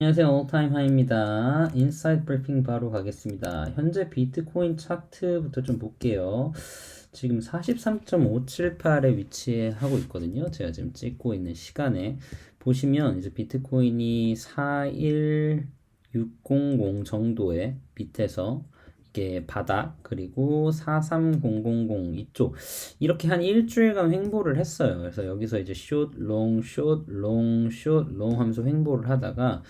안녕하세요. 올타임 하입니다. 인사이드 브리핑 바로 가겠습니다. 현재 비트코인 차트부터 좀 볼게요. 지금 43.578에 위치하고 있거든요. 제가 지금 찍고 있는 시간에 보시면 이제 비트코인이 41600 정도의 밑에서 이게 바닥 그리고 43000 이쪽 이렇게 한 일주일간 횡보를 했어요. 그래서 여기서 이제 숏, 롱, 숏, 롱, 숏, 롱 하면서 횡보를 하다가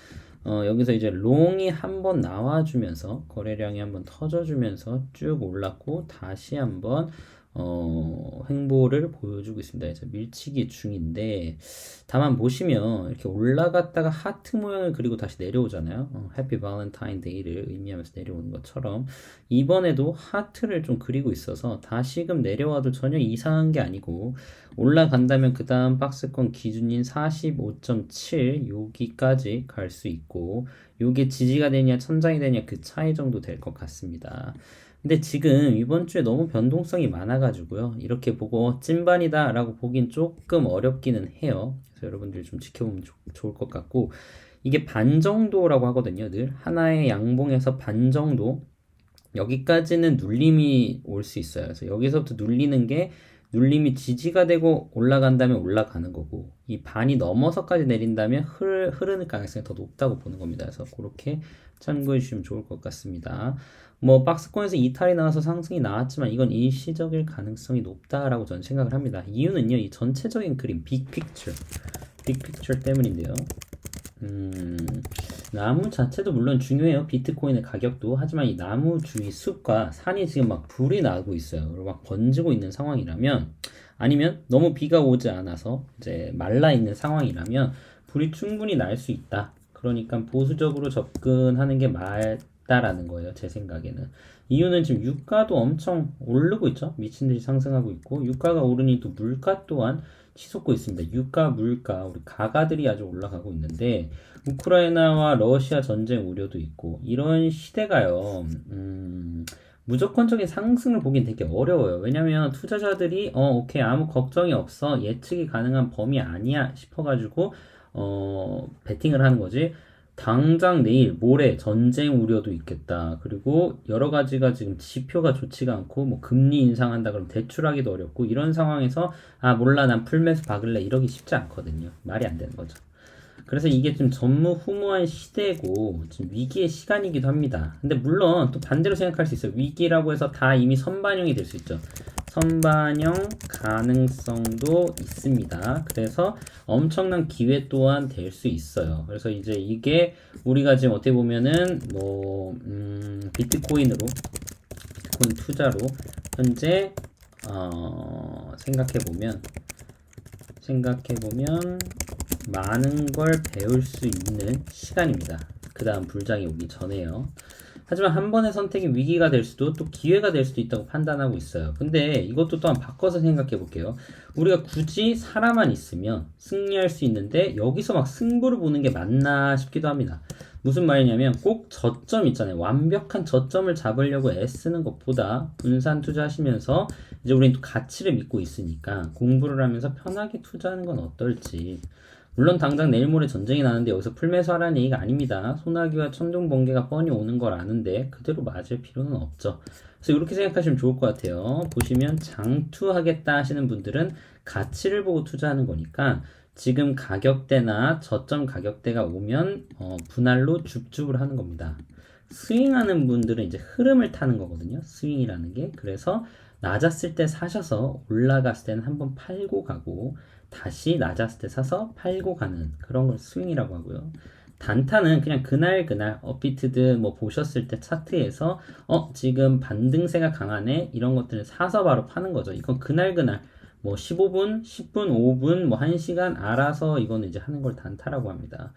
어, 여기서 이제 롱이 한번 나와주면서 거래량이 한번 터져주면서 쭉 올랐고 다시 한번 어, 횡보를 보여주고 있습니다. 이제 밀치기 중인데 다만 보시면 이렇게 올라갔다가 하트 모양을 그리고 다시 내려오잖아요. 어, 해피 발렌타인 데이를 의미하면서 내려오는 것처럼 이번에도 하트를 좀 그리고 있어서 다시금 내려와도 전혀 이상한 게 아니고 올라간다면 그 다음 박스권 기준인 45.7 여기까지 갈 수 있고 요게 지지가 되냐 천장이 되냐 그 차이 정도 될 것 같습니다. 근데 지금 이번 주에 너무 변동성이 많아가지고요. 이렇게 보고 찐반이다 라고 보긴 조금 어렵기는 해요. 그래서 여러분들이 좀 지켜보면 조, 좋을 것 같고, 이게 반 정도라고 하거든요. 늘 하나의 양봉에서 반 정도. 여기까지는 눌림이 올 수 있어요. 그래서 여기서부터 눌리는 게 눌림이 지지가 되고 올라간다면 올라가는 거고 이 반이 넘어서까지 내린다면 흐르, 흐르는 가능성이 더 높다고 보는 겁니다. 그래서 그렇게 참고해 주시면 좋을 것 같습니다. 뭐 박스권에서 이탈이 나와서 상승이 나왔지만 이건 일시적일 가능성이 높다라고 저는 생각을 합니다. 이유는요, 이 전체적인 그림, 빅픽처, 빅픽처 때문인데요. 음, 나무 자체도 물론 중요해요. 비트코인의 가격도. 하지만 이 나무 주위 숲과 산이 지금 막 불이 나고 있어요. 그리고 막 번지고 있는 상황이라면, 아니면 너무 비가 오지 않아서 이제 말라 있는 상황이라면 불이 충분히 날 수 있다. 그러니까 보수적으로 접근하는 게 맞다라는 거예요. 제 생각에는. 이유는 지금 유가도 엄청 오르고 있죠. 미친 듯이 상승하고 있고, 유가가 오르니 또 물가 또한 치솟고 있습니다. 유가, 물가, 우리 가가들이 아주 올라가고 있는데 우크라이나와 러시아 전쟁 우려도 있고 이런 시대가요. 음, 무조건적인 상승을 보긴 되게 어려워요. 왜냐면 투자자들이 어 오케이 아무 걱정이 없어 예측이 가능한 범위 아니야 싶어가지고 어 베팅을 하는 거지. 당장 내일, 모레 전쟁 우려도 있겠다. 그리고 여러 가지가 지금 지표가 좋지가 않고 뭐 금리 인상한다 그러면 대출하기도 어렵고 이런 상황에서 아 몰라 난 풀매수 박을래 이러기 쉽지 않거든요. 말이 안 되는 거죠. 그래서 이게 좀 전무후무한 시대고 지금 위기의 시간이기도 합니다. 근데 물론 또 반대로 생각할 수 있어요. 위기라고 해서 다 이미 선반영이 될 수 있죠. 선반영 가능성도 있습니다. 그래서 엄청난 기회 또한 될 수 있어요. 그래서 이제 이게 우리가 지금 어떻게 보면은 뭐 음, 비트코인으로 비트코인 투자로 현재 어, 생각해 보면 생각해 보면 많은 걸 배울 수 있는 시간입니다. 그 다음 불장이 오기 전에요. 하지만 한 번의 선택이 위기가 될 수도 또 기회가 될 수도 있다고 판단하고 있어요. 근데 이것도 또한 바꿔서 생각해 볼게요. 우리가 굳이 사람만 있으면 승리할 수 있는데 여기서 막 승부를 보는 게 맞나 싶기도 합니다. 무슨 말이냐면 꼭 저점 있잖아요. 완벽한 저점을 잡으려고 애쓰는 것보다 분산 투자하시면서 이제 우리는 또 가치를 믿고 있으니까 공부를 하면서 편하게 투자하는 건 어떨지 물론 당장 내일 모레 전쟁이 나는데 여기서 풀매수하라는 얘기가 아닙니다. 소나기와 천둥 번개가 뻔히 오는 걸 아는데 그대로 맞을 필요는 없죠. 그래서 이렇게 생각하시면 좋을 것 같아요. 보시면 장투하겠다 하시는 분들은 가치를 보고 투자하는 거니까 지금 가격대나 저점 가격대가 오면 어, 분할로 줍줍을 하는 겁니다. 스윙하는 분들은 이제 흐름을 타는 거거든요. 스윙이라는 게. 그래서 낮았을 때 사셔서 올라갔을 때는 한번 팔고 가고 다시 낮았을 때 사서 팔고 가는 그런 걸 스윙이라고 하고요. 단타는 그냥 그날 그날 업비트드 뭐 보셨을 때 차트에서 어 지금 반등세가 강하네 이런 것들을 사서 바로 파는 거죠. 이건 그날 그날 뭐 15분, 10분, 5분, 뭐 1시간 알아서 이거는 이제 하는 걸 단타라고 합니다.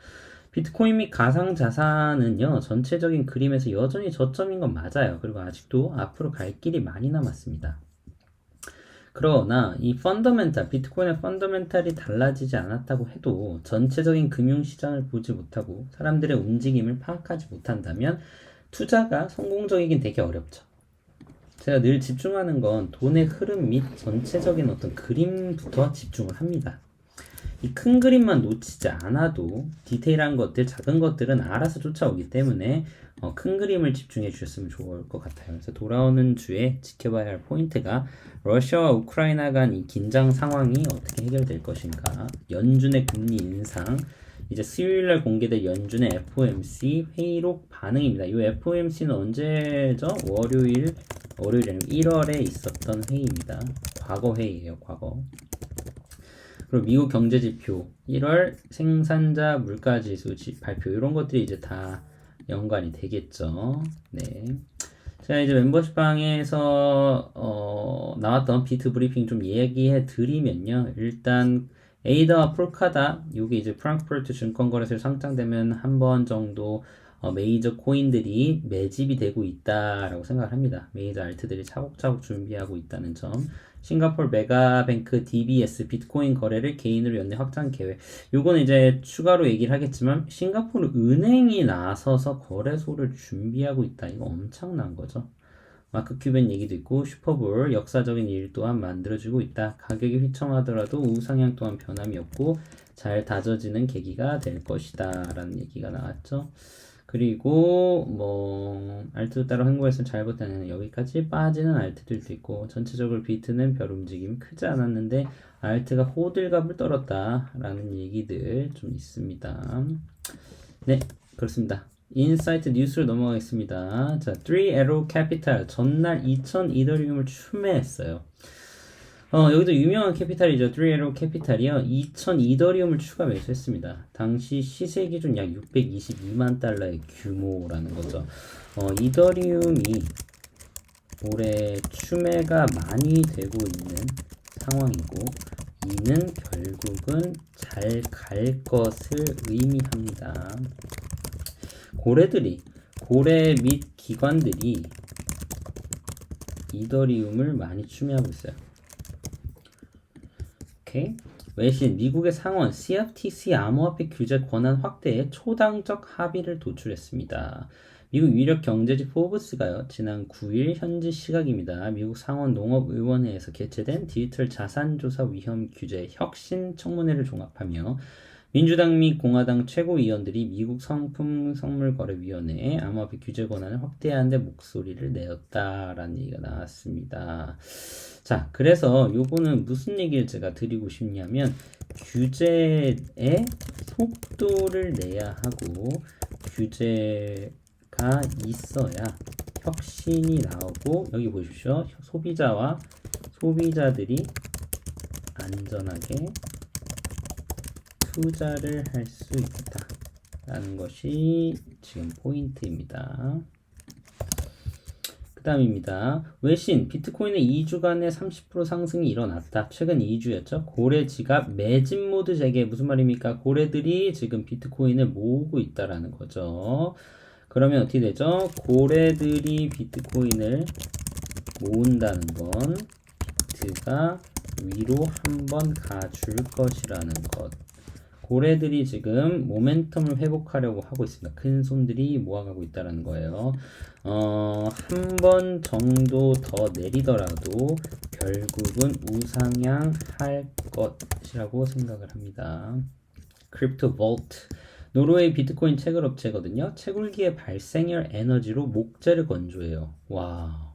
비트코인 및 가상 자산은요, 전체적인 그림에서 여전히 저점인 건 맞아요. 그리고 아직도 앞으로 갈 길이 많이 남았습니다. 그러나 이 펀더멘탈, 비트코인의 펀더멘탈이 달라지지 않았다고 해도 전체적인 금융시장을 보지 못하고 사람들의 움직임을 파악하지 못한다면 투자가 성공적이긴 되게 어렵죠. 제가 늘 집중하는 건 돈의 흐름 및 전체적인 어떤 그림부터 집중을 합니다. 이 큰 그림만 놓치지 않아도 디테일한 것들, 작은 것들은 알아서 쫓아오기 때문에 어, 큰 그림을 집중해 주셨으면 좋을 것 같아요. 그래서 돌아오는 주에 지켜봐야 할 포인트가 러시아와 우크라이나 간 이 긴장 상황이 어떻게 해결될 것인가, 연준의 금리 인상, 이제 수요일 날 공개될 연준의 FOMC 회의록 반응입니다. 이 FOMC는 언제죠? 월요일, 월요일 아니면 1월에 있었던 회의입니다. 과거 회의예요, 과거. 그리고 미국 경제 지표 1월 생산자 물가 지수 지- 발표 이런 것들이 이제 다 연관이 되겠죠. 네. 자 이제 멤버십 방에서 어, 나왔던 비트 브리핑 좀 얘기해 드리면요. 일단 에이다와 폴카다 요게 이제 프랑크푸르트 증권거래소에 상장되면 한 번 정도 어, 메이저 코인들이 매집이 되고 있다라고 생각을 합니다. 메이저 알트들이 차곡차곡 준비하고 있다는 점. 싱가폴 메가뱅크 DBS 비트코인 거래를 개인으로 연내 확장 계획. 요거는 이제 추가로 얘기를 하겠지만 싱가포르 은행이 나서서 거래소를 준비하고 있다. 이거 엄청난 거죠. 마크 큐벤 얘기도 있고 슈퍼볼 역사적인 일 또한 만들어지고 있다. 가격이 휘청하더라도 우상향 또한 변함이 없고 잘 다져지는 계기가 될 것이다. 라는 얘기가 나왔죠. 그리고 뭐 알트 따라 한국에서 잘 버티는 여기까지 빠지는 알트들도 있고 전체적으로 비트는 별 움직임이 크지 않았는데 알트가 호들갑을 떨었다라는 얘기들 좀 있습니다. 네, 그렇습니다. 인사이트 뉴스로 넘어가겠습니다. 자, 3 Arrow Capital 전날 2,000 이더리움을 추매했어요. 어, 여기도 유명한 캐피탈이죠. 3 Arrow Capital이요. 2,000 이더리움을 추가 매수했습니다. 당시 시세 기준 약 622만 달러의 규모라는 거죠. 어, 이더리움이 올해 추매가 많이 되고 있는 상황이고 이는 결국은 잘 갈 것을 의미합니다. 고래들이 고래 및 기관들이 이더리움을 많이 추매하고 있어요. 오케이. 외신 미국의 상원 CFTC 암호화폐 규제 권한 확대에 초당적 합의를 도출했습니다. 미국 유력 경제지 포브스가요 지난 9일 현지 시각입니다. 미국 상원 농업의원회에서 개최된 디지털 자산 조사 위험 규제 혁신 청문회를 종합하며 민주당 및 공화당 최고위원들이 미국 상품 선물 거래위원회에 암호화폐 규제 권한을 확대하는 데 목소리를 내었다라는 얘기가 나왔습니다. 자, 그래서 요거는 무슨 얘기를 제가 드리고 싶냐면 규제의 속도를 내야 하고 규제가 있어야 혁신이 나오고 여기 보십시오. 소비자와 소비자들이 안전하게 투자를 할 수 있다 라는 것이 지금 포인트입니다. 그 다음입니다. 외신, 비트코인의 2주간의 30% 상승이 일어났다. 최근 2주였죠. 고래 지갑 매집 모드 재개. 무슨 말입니까? 고래들이 지금 비트코인을 모으고 있다라는 거죠. 그러면 어떻게 되죠? 고래들이 비트코인을 모은다는 건 비트가 위로 한번 가줄 것이라는 것. 고래들이 지금 모멘텀을 회복하려고 하고 있습니다. 큰 손들이 모아가고 있다는 거예요. 어, 한 번 정도 더 내리더라도 결국은 우상향 할 것이라고 생각을 합니다. 크립토 볼트. 노르웨이 비트코인 채굴 업체거든요. 채굴기의 발생열 에너지로 목재를 건조해요. 와.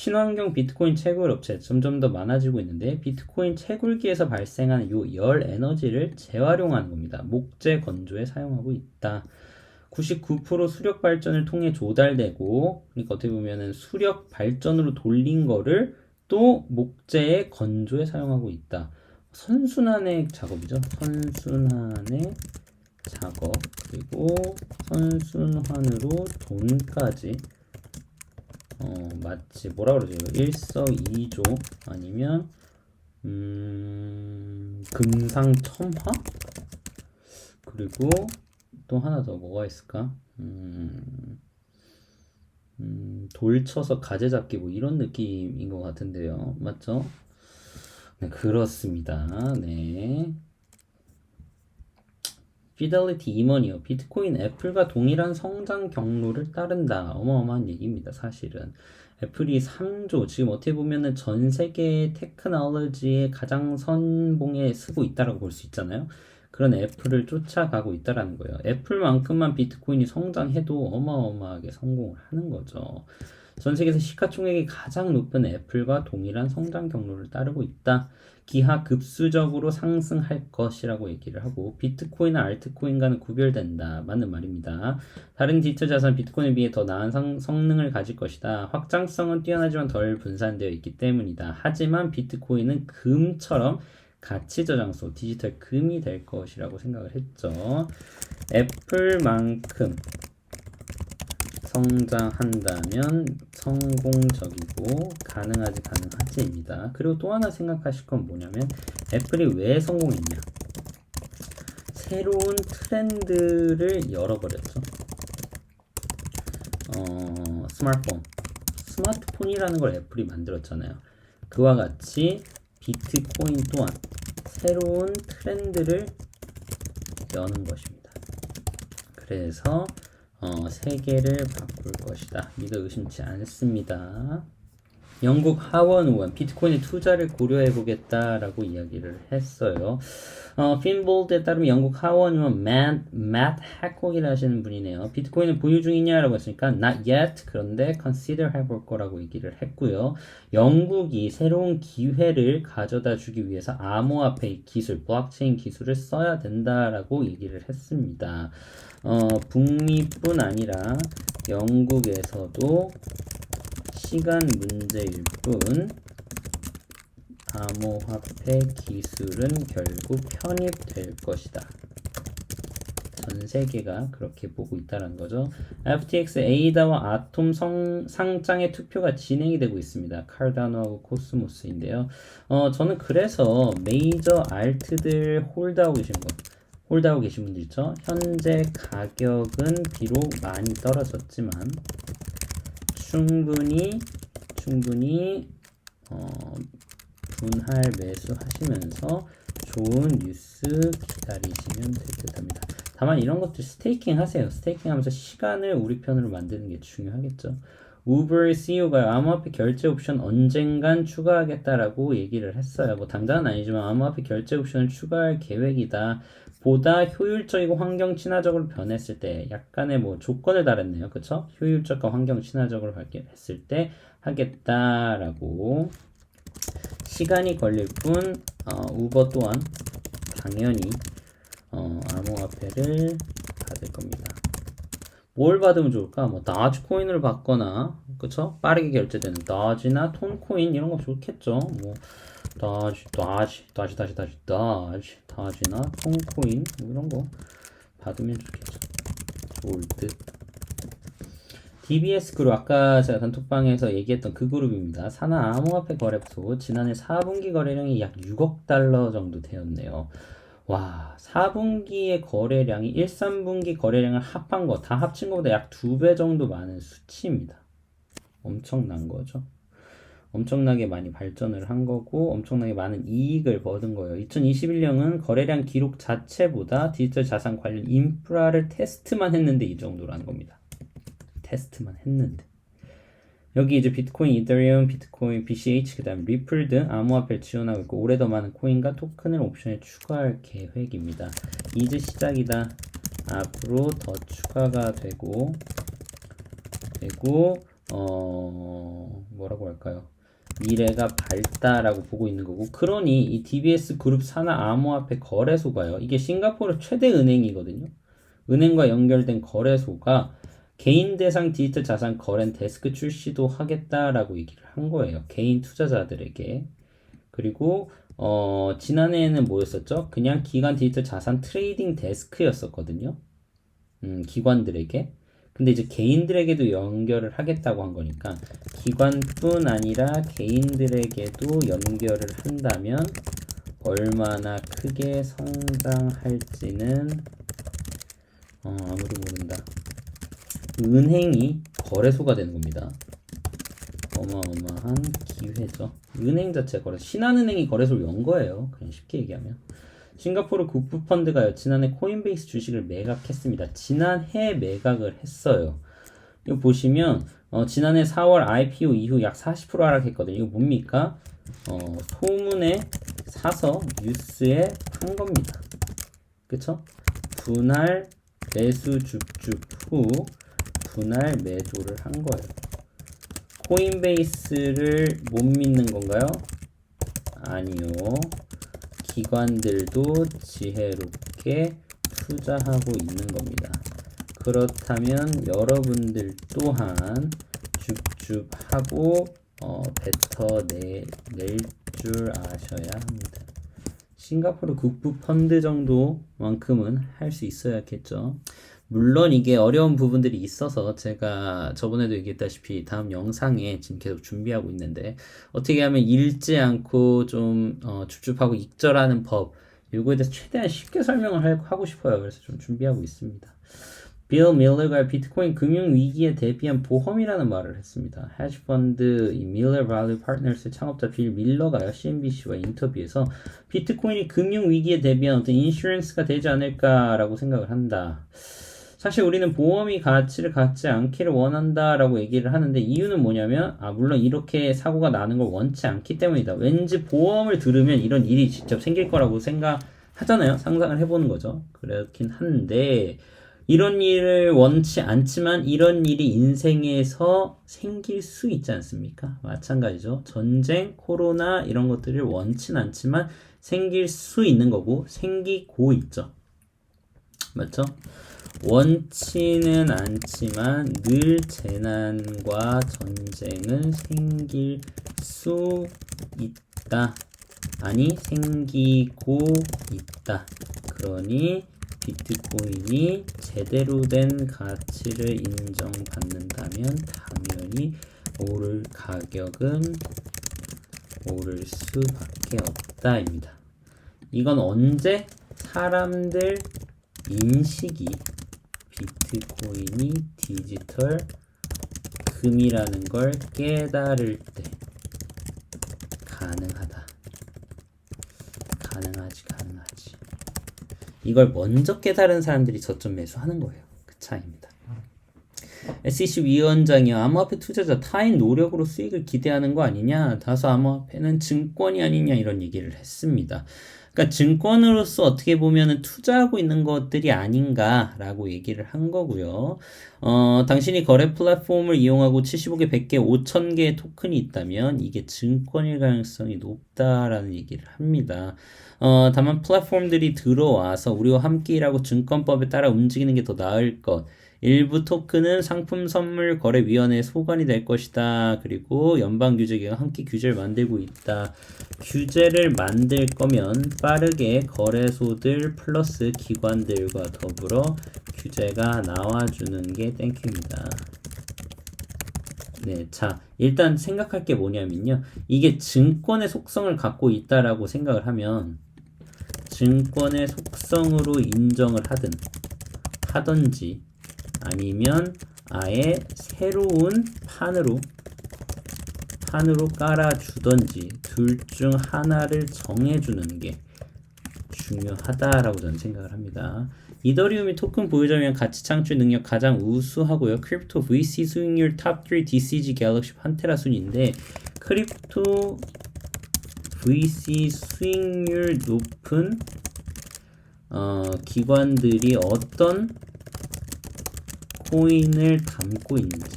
친환경 비트코인 채굴 업체 점점 더 많아지고 있는데 비트코인 채굴기에서 발생하는 요열 에너지를 재활용하는 겁니다. 목재 건조에 사용하고 있다. 99% 수력 발전을 통해 조달되고 그러니까 어떻게 보면은 수력 발전으로 돌린 거를 또 목재의 건조에 사용하고 있다. 선순환의 작업이죠. 선순환의 작업 그리고 선순환으로 돈까지 어 마치 뭐라 그러죠? 일석이조 아니면 음 금상첨화 그리고 또 하나 더 뭐가 있을까? 음, 음, 돌 쳐서 가재 잡기 뭐 이런 느낌인 것 같은데요. 맞죠? 네, 그렇습니다. 네. Fidelity 임원이요. 비트코인 애플과 동일한 성장 경로를 따른다. 어마어마한 얘기입니다. 사실은. 애플이 3조 지금 어떻게 보면은 전 세계 테크놀로지의 가장 선봉에 서고 있다라고 볼 수 있잖아요. 그런 애플을 쫓아가고 있다라는 거예요. 애플만큼만 비트코인이 성장해도 어마어마하게 성공을 하는 거죠. 전 세계에서 시가총액이 가장 높은 애플과 동일한 성장 경로를 따르고 있다. 기하 급수적으로 상승할 것이라고 얘기를 하고 비트코인과 알트코인과는 구별된다. 맞는 말입니다. 다른 디지털 자산 비트코인에 비해 더 나은 성, 성능을 가질 것이다. 확장성은 뛰어나지만 덜 분산되어 있기 때문이다. 하지만 비트코인은 금처럼 가치 저장소 디지털 금이 될 것이라고 생각을 했죠. 애플만큼 성장한다면 성공적이고 가능하지 가능하지입니다. 그리고 또 하나 생각하실 건 뭐냐면 애플이 왜 성공했냐? 새로운 트렌드를 열어버렸죠. 어, 스마트폰. 스마트폰이라는 걸 애플이 만들었잖아요. 그와 같이 비트코인 또한 새로운 트렌드를 여는 것입니다. 그래서 어, 세계를 바꿀 것이다. 믿어 의심치 않습니다. 영국 하원 의원 비트코인에 투자를 고려해 보겠다라고 이야기를 했어요. 어, 핀볼드에 따르면 영국 하원 의원 맷, 맷 해콕이라 하시는 분이네요. 비트코인을 보유 중이냐라고 했으니까 not yet 그런데 consider 해볼 거라고 얘기를 했고요. 영국이 새로운 기회를 가져다 주기 위해서 암호화폐 기술, 블록체인 기술을 써야 된다라고 얘기를 했습니다. 어, 북미뿐 아니라 영국에서도 시간 문제일 뿐 암호화폐 기술은 결국 편입될 것이다. 전 세계가 그렇게 보고 있다는 거죠. FTX 에이다와 아톰 성, 상장의 투표가 진행이 되고 있습니다. 카르다노하고 코스모스인데요. 어, 저는 그래서 메이저 알트들 홀드하고 계신 것, 홀드하고 계신 분들 있죠. 현재 가격은 비록 많이 떨어졌지만 충분히 충분히 어, 분할 매수하시면서 좋은 뉴스 기다리시면 될 듯합니다. 다만 이런 것들 스테이킹 하세요. 스테이킹 하면서 시간을 우리 편으로 만드는 게 중요하겠죠. 우버의 CEO가 암호화폐 결제 옵션 언젠간 추가하겠다라고 얘기를 했어요. 뭐 당장은 아니지만 암호화폐 결제 옵션을 추가할 계획이다. 보다 효율적이고 환경 친화적으로 변했을 때 약간의 뭐 조건을 달았네요. 그쵸? 효율적과 환경 친화적으로 했을 때 하겠다라고 시간이 걸릴 뿐 어, 우버 또한 당연히 어, 암호화폐를 받을 겁니다. 뭘 받으면 좋을까? 뭐 다지 코인을 받거나 그쵸? 빠르게 결제되는 다지나 톤 코인 이런 거 좋겠죠. 뭐 다지 다지 다지 다지 다지 다지 다지나 톤코인 뭐 이런 거 받으면 좋겠죠. 듯. DBS 그룹 아까 제가 단톡방에서 얘기했던 그 그룹입니다. 산하 암호화폐 거래소 지난해 4분기 거래량이 약 6억 달러 정도 되었네요. 와, 4분기의 거래량이 1, 3분기 거래량을 합한 거 다 합친 것보다 약 2배 정도 많은 수치입니다. 엄청난 거죠. 엄청나게 많이 발전을 한 거고 엄청나게 많은 이익을 얻은 거예요. 2021년은 거래량 기록 자체보다 디지털 자산 관련 인프라를 테스트만 했는데 이 정도라는 겁니다. 테스트만 했는데 여기 이제 비트코인, 이더리움, 비트코인, BCH, 그 다음 리플 등 암호화폐를 지원하고 있고 올해 더 많은 코인과 토큰을 옵션에 추가할 계획입니다. 이제 시작이다. 앞으로 더 추가가 되고 되고 어 뭐라고 할까요? 미래가 밝다라고 보고 있는 거고 그러니 이 DBS 그룹 산하 암호화폐 거래소가요. 이게 싱가포르 최대 은행이거든요. 은행과 연결된 거래소가 개인 대상 디지털 자산 거래 데스크 출시도 하겠다라고 얘기를 한 거예요. 개인 투자자들에게. 그리고 어, 지난해에는 뭐였었죠? 그냥 기관 디지털 자산 트레이딩 데스크였었거든요. 음, 기관들에게. 근데 이제 개인들에게도 연결을 하겠다고 한 거니까 기관뿐 아니라 개인들에게도 연결을 한다면 얼마나 크게 성장할지는 어, 아무도 모른다. 은행이 거래소가 되는 겁니다. 어마어마한 기회죠. 은행 자체 거래, 신한은행이 거래소를 연 거예요. 그냥 쉽게 얘기하면. 싱가포르 국부펀드가요 지난해 코인베이스 주식을 매각했습니다. 지난해 매각을 했어요. 이거 보시면 어, 지난해 4월 IPO 이후 약 40% 하락했거든요. 이거 뭡니까? 어, 소문에 사서 뉴스에 판 겁니다. 그쵸? 분할 매수 줍줍 후 분할 매도를 한 거예요. 코인베이스를 못 믿는 건가요? 아니요. 기관들도 지혜롭게 투자하고 있는 겁니다. 그렇다면 여러분들 또한 줍줍하고 어, 뱉어낼 줄 아셔야 합니다. 싱가포르 국부 펀드 정도만큼은 할 수 있어야겠죠. 물론 이게 어려운 부분들이 있어서 제가 저번에도 얘기했다시피 다음 영상에 지금 계속 준비하고 있는데 어떻게 하면 읽지 않고 좀 어, 줍줍하고 익절하는 법 이거에 대해서 최대한 쉽게 설명을 할- 하고 싶어요. 그래서 좀 준비하고 있습니다. 빌 밀러가 비트코인 금융 위기에 대비한 보험이라는 말을 했습니다. 헤지펀드 이 밀러 발류 파트너스 창업자 빌 밀러가요 CNBC와 인터뷰에서 비트코인이 금융 위기에 대비한 어떤 인슈런스가 되지 않을까라고 생각을 한다. 사실 우리는 보험이 가치를 갖지 않기를 원한다라고 얘기를 하는데 이유는 뭐냐면 아 물론 이렇게 사고가 나는 걸 원치 않기 때문이다. 왠지 보험을 들으면 이런 일이 직접 생길 거라고 생각하잖아요. 상상을 해보는 거죠. 그렇긴 한데 이런 일을 원치 않지만 이런 일이 인생에서 생길 수 있지 않습니까? 마찬가지죠. 전쟁, 코로나 이런 것들을 원치 않지만 생길 수 있는 거고 생기고 있죠. 맞죠? 원치는 않지만 늘 재난과 전쟁은 생길 수 있다. 아니, 생기고 있다. 그러니 비트코인이 제대로 된 가치를 인정받는다면 당연히 오를 가격은 오를 수밖에 없다입니다. 이건 언제 사람들 인식이 비트코인이 디지털 금이라는 걸 깨달을 때 가능하다. 가능하지, 가능하지. 이걸 먼저 깨달은 사람들이 저점 매수하는 거예요. 그 차이입니다. SEC 위원장이 암호화폐 투자자 타인 노력으로 수익을 기대하는 거 아니냐? 다소 암호화폐는 증권이 아니냐 이런 얘기를 했습니다. 그러니까 증권으로서 어떻게 보면은 투자하고 있는 것들이 아닌가라고 얘기를 한 거고요. 어, 당신이 거래 플랫폼을 이용하고 75개, 100개, 5000개의 토큰이 있다면 이게 증권일 가능성이 높다라는 얘기를 합니다. 어, 다만 플랫폼들이 들어와서 우리와 함께 일하고 증권법에 따라 움직이는 게 더 나을 것. 일부 토큰은 상품 선물 거래 위원회에 소관이 될 것이다. 그리고 연방 규제계가 함께 규제를 만들고 있다. 규제를 만들 거면 빠르게 거래소들 플러스 기관들과 더불어 규제가 나와주는 게 땡큐입니다. 네, 자, 일단 생각할 게 뭐냐면요. 이게 증권의 속성을 갖고 있다라고 생각을 하면 증권의 속성으로 인정을 하든 하던지 아니면 아예 새로운 판으로 판으로 깔아주던지 둘 중 하나를 정해주는 게 중요하다라고 저는 생각을 합니다. 이더리움이 토큰 보유자면 가치 창출 능력 가장 우수하고요. 크립토 VC 수익률 탑3 DCG 갤럭시 판테라 순인데 크립토 VC 수익률 높은 어, 기관들이 어떤 코인을 담고 있는지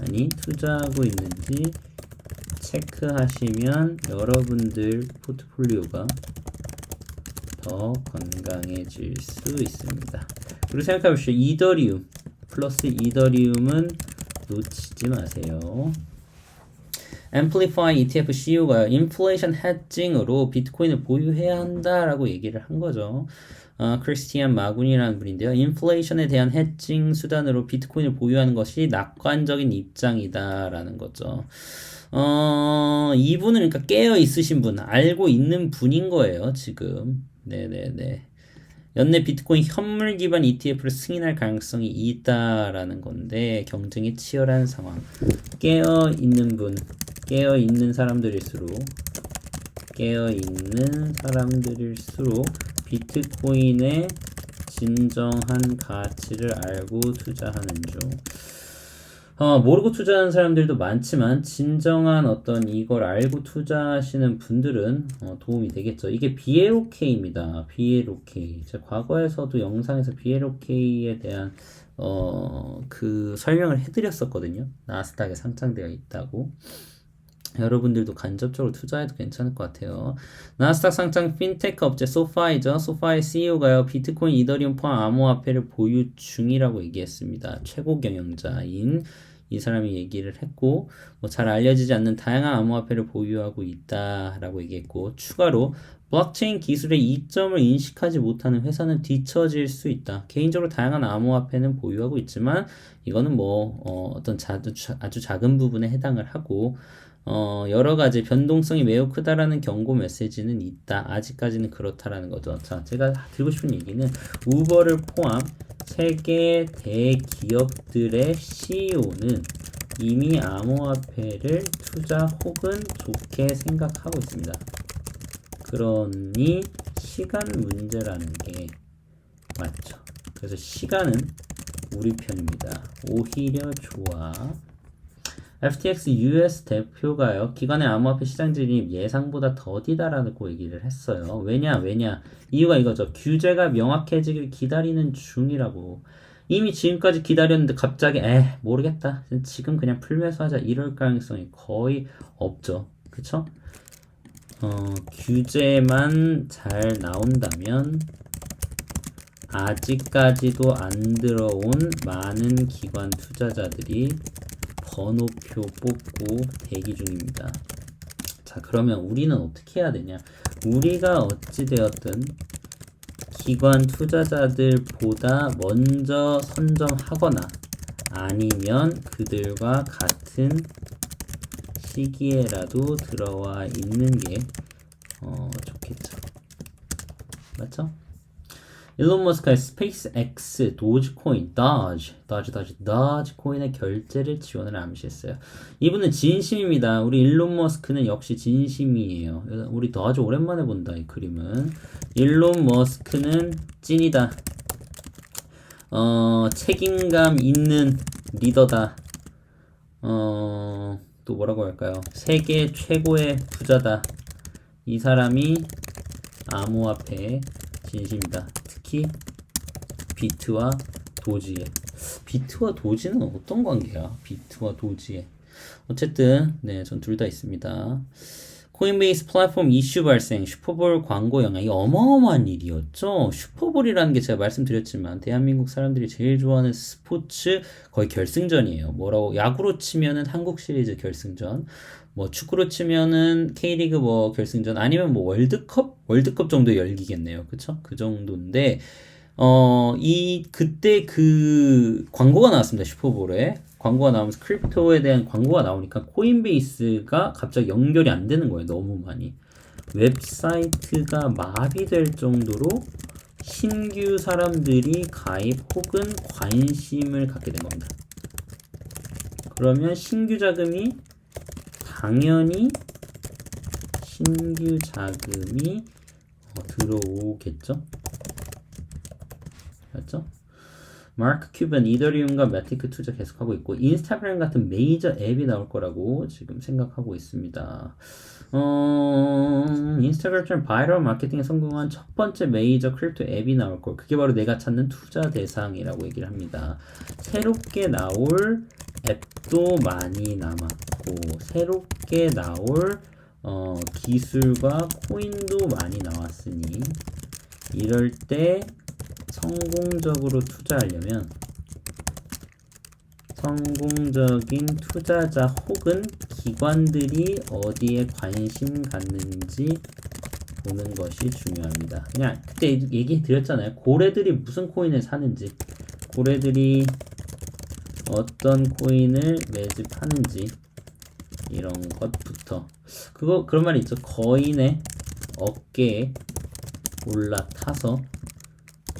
아니 투자하고 있는지 체크하시면 여러분들 포트폴리오가 더 건강해질 수 있습니다. 그리고 생각해 보시죠. 이더리움 플러스 이더리움은 놓치지 마세요. Amplify ETF CEO가 인플레이션 해징으로 비트코인을 보유해야 한다라고 얘기를 한 거죠. 어, 크리스티안 마군이라는 분인데요. 인플레이션에 대한 해징 수단으로 비트코인을 보유하는 것이 낙관적인 입장이다라는 거죠. 어, 이분은 그러니까 깨어 있으신 분, 알고 있는 분인 거예요, 지금. 네네네. 연내 비트코인 현물 기반 ETF를 승인할 가능성이 있다라는 건데 경쟁이 치열한 상황. 깨어 있는 분, 깨어 있는 사람들일수록 깨어 있는 사람들일수록 비트코인의 진정한 가치를 알고 투자하는 중. 어, 모르고 투자하는 사람들도 많지만 진정한 어떤 이걸 알고 투자하시는 분들은 어, 도움이 되겠죠. 이게 BLOK입니다. BLOK. 제가 과거에서도 영상에서 BLOK에 대한 어, 그 설명을 해드렸었거든요. 나스닥에 상장되어 있다고. 여러분들도 간접적으로 투자해도 괜찮을 것 같아요. 나스닥 상장 핀테크 업체 소파이죠. 소파의 CEO가요. 비트코인, 이더리움 포함 암호화폐를 보유 중이라고 얘기했습니다. 최고 경영자인 이 사람이 얘기를 했고 뭐 잘 알려지지 않는 다양한 암호화폐를 보유하고 있다라고 얘기했고 추가로 블록체인 기술의 이점을 인식하지 못하는 회사는 뒤처질 수 있다. 개인적으로 다양한 암호화폐는 보유하고 있지만 이거는 뭐 어, 떤 아주 작은 부분에 해당을 하고 어, 여러 가지 변동성이 매우 크다라는 경고 메시지는 있다. 아직까지는 그렇다라는 거죠. 자, 제가 드리고 싶은 얘기는 우버를 포함 세계 대기업들의 CEO는 이미 암호화폐를 투자 혹은 좋게 생각하고 있습니다. 그러니 시간 문제라는 게 맞죠. 그래서 시간은 우리 편입니다. 오히려 좋아. FTX US 대표가요, 기관의 암호화폐 시장 진입 예상보다 더디다라고 얘기를 했어요. 왜냐, 왜냐. 이유가 이거죠. 규제가 명확해지길 기다리는 중이라고. 이미 지금까지 기다렸는데 갑자기, 에, 모르겠다. 지금 그냥 풀매수 하자. 이럴 가능성이 거의 없죠. 그쵸? 어, 규제만 잘 나온다면, 아직까지도 안 들어온 많은 기관 투자자들이 번호표 뽑고 대기 중입니다. 자, 그러면 우리는 어떻게 해야 되냐? 우리가 어찌되었든 기관 투자자들보다 먼저 선점하거나 아니면 그들과 같은 시기에라도 들어와 있는 게 어, 좋겠죠. 맞죠? 일론 머스크의 스페이스X, 도지코인, 다지, 다지, 다지, 다지코인의 결제를 지원을 암시했어요. 이분은 진심입니다. 우리 일론 머스크는 역시 진심이에요. 우리 더 아주 오랜만에 본다 이 그림은. 일론 머스크는 찐이다. 어, 책임감 있는 리더다. 어, 또 뭐라고 할까요? 세계 최고의 부자다. 이 사람이 암호화폐 진심이다. 특히 비트와 도지의 비트와 도지는 어떤 관계야? 비트와 도지의 어쨌든 네, 전 둘 다 있습니다. 코인베이스 플랫폼 이슈 발생, 슈퍼볼 광고 영향, 이 어마어마한 일이었죠. 슈퍼볼이라는 게 제가 말씀드렸지만, 대한민국 사람들이 제일 좋아하는 스포츠 거의 결승전이에요. 뭐라고, 야구로 치면은 한국 시리즈 결승전, 뭐 축구로 치면은 K리그 뭐 결승전, 아니면 뭐 월드컵? 월드컵 정도 열기겠네요. 그쵸? 그 정도인데, 어, 이, 그때 그 광고가 나왔습니다. 슈퍼볼에. 광고가 나오면서 크립토에 대한 광고가 나오니까 코인베이스가 갑자기 연결이 안 되는 거예요. 너무 많이. 웹사이트가 마비될 정도로 신규 사람들이 가입 혹은 관심을 갖게 된 겁니다. 그러면 신규 자금이 당연히 신규 자금이 어, 들어오겠죠? 맞죠? 마크 큐벤 이더리움과 매티크 투자 계속하고 있고 인스타그램 같은 메이저 앱이 나올 거라고 지금 생각하고 있습니다. 어, 인스타그램처럼 바이럴 마케팅에 성공한 첫 번째 메이저 크립토 앱이 나올 걸. 그게 바로 내가 찾는 투자 대상이라고 얘기를 합니다. 새롭게 나올 앱도 많이 남았고 새롭게 나올 어, 기술과 코인도 많이 나왔으니 이럴 때 성공적으로 투자하려면 성공적인 투자자 혹은 기관들이 어디에 관심 갖는지 보는 것이 중요합니다. 그냥 그때 얘기 드렸잖아요. 고래들이 무슨 코인을 사는지, 고래들이 어떤 코인을 매집하는지 이런 것부터 그거 그런 말이 있죠. 거인의 어깨에 올라타서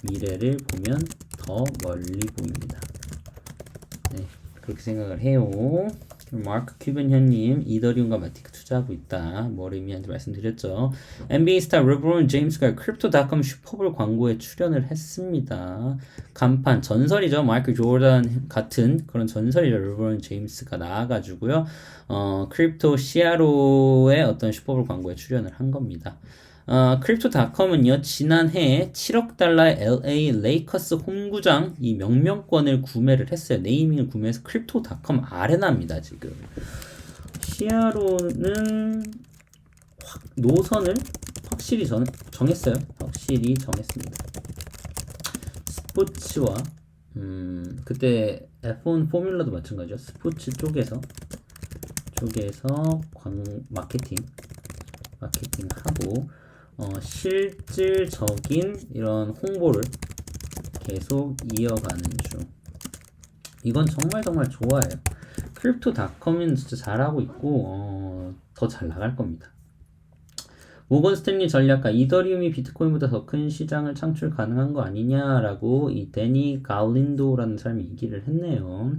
미래를 보면 더 멀리 보입니다. 네, 그렇게 생각을 해요. 마크 큐벤 현님, 이더리움과 마티크 투자 투자하고 있다. 뭘 의미하는지 말씀드렸죠. NBA 스타 르브론 제임스가 크립토닷컴 슈퍼볼 광고에 출연을 했습니다. 간판 전설이죠. 마이클 조던 같은 그런 전설이죠. 르브론 제임스가 나와가지고요. 어, 크립토 시아로의 어떤 슈퍼볼 광고에 출연을 한 겁니다. 어, 크립토닷컴은요 지난해 7억 달러의 LA 레이커스 홈구장 이 명명권을 구매를 했어요. 네이밍을 구매해서 크립토닷컴 아레나입니다 지금. 시아로는 확- 노선을 확실히 정, 정했어요. 확실히 정했습니다. 스포츠와 음, 그때 F1 포뮬러도 마찬가지죠. 스포츠 쪽에서 쪽에서 광 마케팅 마케팅 하고 어, 실질적인 이런 홍보를 계속 이어가는 중. 이건 정말 정말 좋아요. 크립토닷컴은 진짜 잘하고 있고 어, 더 잘 나갈 겁니다. 모건 스탠리 전략가 이더리움이 비트코인보다 더 큰 시장을 창출 가능한 거 아니냐라고 이 데니 갈린도라는 사람이 얘기를 했네요.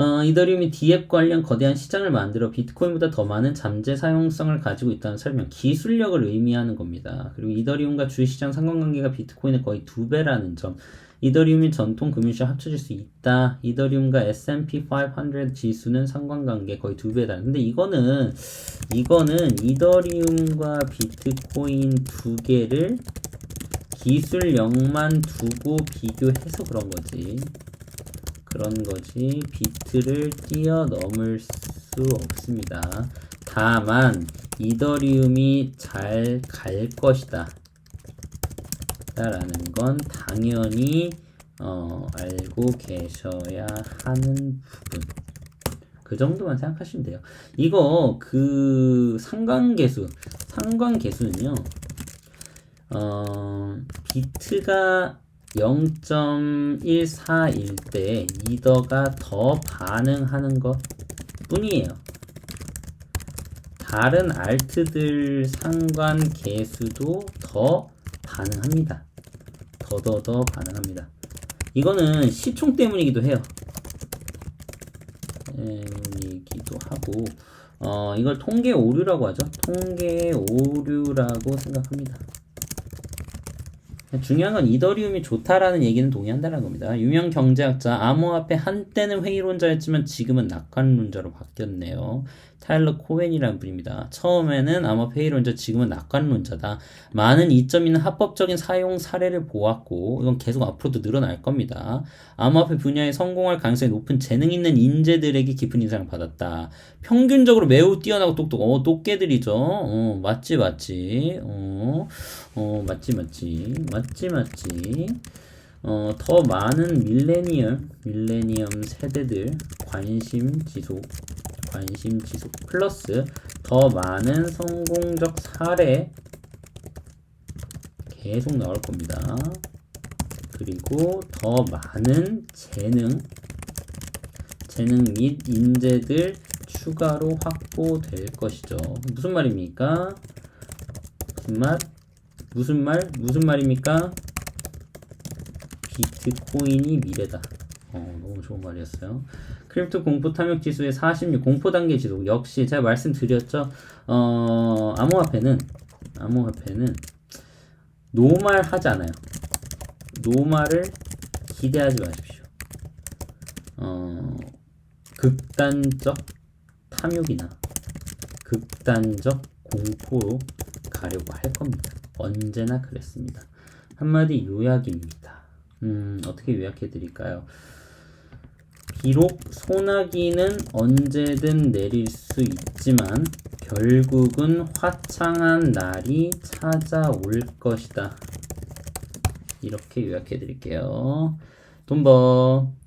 어, 이더리움이 디앱 관련 거대한 시장을 만들어 비트코인보다 더 많은 잠재 사용성을 가지고 있다는 설명, 기술력을 의미하는 겁니다. 그리고 이더리움과 주시장 상관관계가 비트코인의 거의 두 배라는 점, 이더리움이 전통 금융시장 합쳐질 수 있다. 이더리움과 S&P 500 지수는 상관관계 거의 두 배다. 근데 이거는 이거는 이더리움과 비트코인 두 개를 기술력만 두고 비교해서 그런 거지. 그런 거지 비트를 뛰어넘을 수 없습니다. 다만 이더리움이 잘 갈 것이다. 라는 건 당연히 어, 알고 계셔야 하는 부분. 그 정도만 생각하시면 돼요. 이거 그 상관계수, 상관계수는요. 어, 비트가 0.141때 이더가 더 반응하는 것 뿐이에요. 다른 알트들 상관 계수도 더 반응합니다. 더더더 반응합니다. 이거는 시총 때문이기도 해요. 때문이기도 하고 어, 이걸 통계 오류라고 하죠. 통계 오류라고 생각합니다. 중요한 건 이더리움이 좋다라는 얘기는 동의한다는 겁니다. 유명 경제학자 암호화폐 한때는 회의론자였지만 지금은 낙관론자로 바뀌었네요. 타일러 코웬이라는 분입니다. 처음에는 암호화폐 회의론자, 지금은 낙관론자다. 많은 이점 있는 합법적인 사용 사례를 보았고 이건 계속 앞으로도 늘어날 겁니다. 암호화폐 분야에 성공할 가능성이 높은 재능 있는 인재들에게 깊은 인상을 받았다. 평균적으로 매우 뛰어나고 똑똑, 어, 똑개들이죠. 어, 맞지, 맞지. 어, 어, 맞지, 맞지. 맞지, 맞지. 어, 더 많은 밀레니엄, 밀레니엄 세대들 관심 지속, 관심 지속 플러스 더 많은 성공적 사례 계속 나올 겁니다. 그리고 더 많은 재능, 재능 및 인재들 추가로 확보될 것이죠. 무슨 말입니까? 무슨 말? 무슨 말? 무슨 말입니까? 비트코인이 미래다. 어, 너무 좋은 말이었어요. 크립토 공포 탐욕 지수의 46 공포 단계 지속 역시 제가 말씀드렸죠. 어, 암호화폐는 암호화폐는 노말 하지 않아요. 노말을 기대하지 마십시오. 어, 극단적 탐욕이나 극단적 공포로 가려고 할 겁니다. 언제나 그랬습니다. 한마디 요약입니다. 음, 어떻게 요약해 드릴까요? 비록 소나기는 언제든 내릴 수 있지만 결국은 화창한 날이 찾아올 것이다. 이렇게 요약해 드릴게요. 돈버